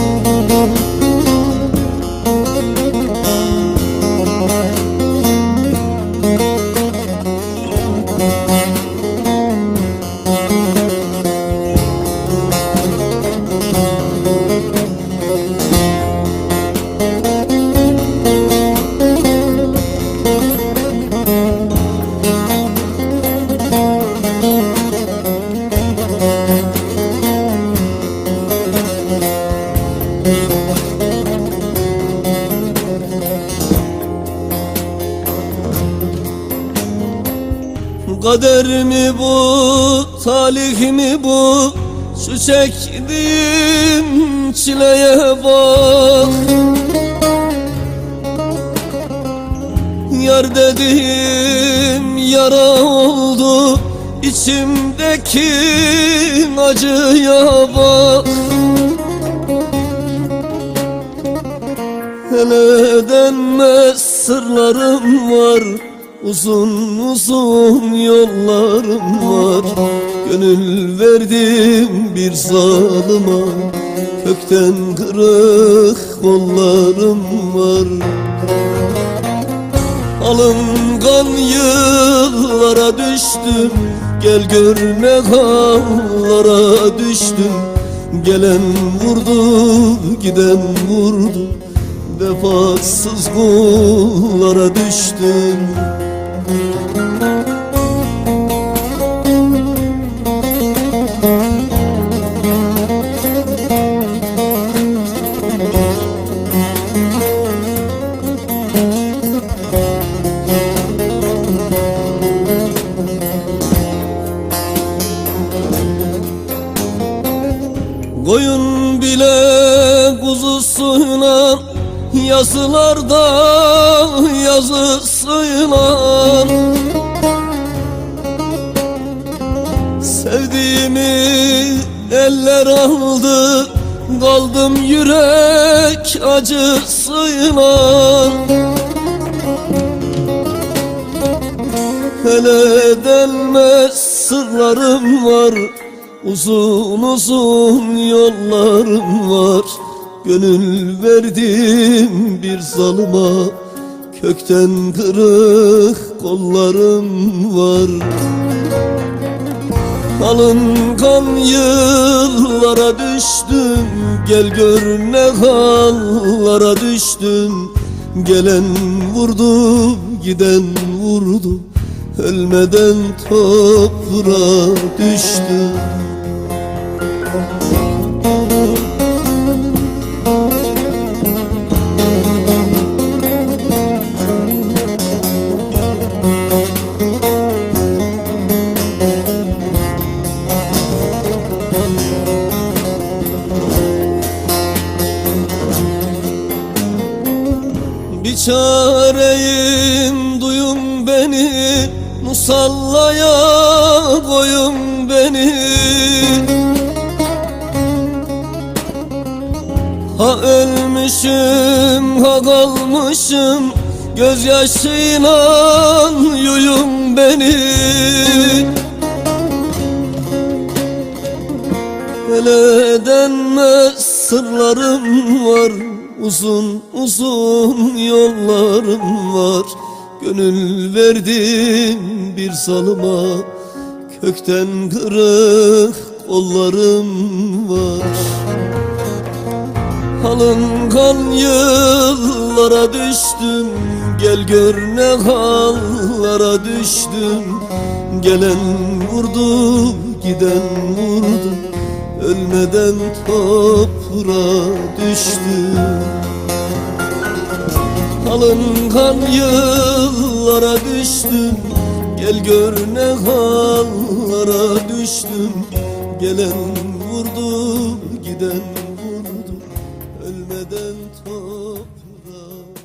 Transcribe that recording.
Müzik Kader mi bu, talih mi bu Şu çektiğim çileye bak. Yar dediğim yara oldu İçimdeki acıya bak. Hele denmez sırlarım var Uzun uzun yollarım var. Gönül verdim bir zalıma. Kökten kırık kollarım var. Alıngan yıllara düştüm. Gel gör ne hallara düştüm. Gelen vurdu giden vurdu. Vefasız kullara düştüm Koyun bile kuzusuyla Yazılarda yazısıyla eller aldı Kaldım yürek acısıyla Hele delmez sırlarım var Uzun uzun yollarım var. Gönül verdim bir zalıma Kökten kırık kollarım var Alıngan yıllara düştüm. Gel gör ne hallara düştüm. Gelen vurdu giden vurdu. Ölmeden toprağa düştüm çareyim duyun beni Musallaya koyun beni. Ha ölmüşüm ha kalmışım Gözyaşıyla yuyun beni. Hele denmez sırlarım var Uzun uzun yollarım var. Gönül verdim bir zalıma Kökten kırık kollarım var. Alıngan yıllara düştüm. Gel gör ne hallara düştüm. Gelen vurdu giden vurdu Ölmeden toprağa düştü. Alıngan yıllara düştüm. Gel gör ne hallara düştüm. Gelen vurdu giden vurdu. Ölmeden toprağa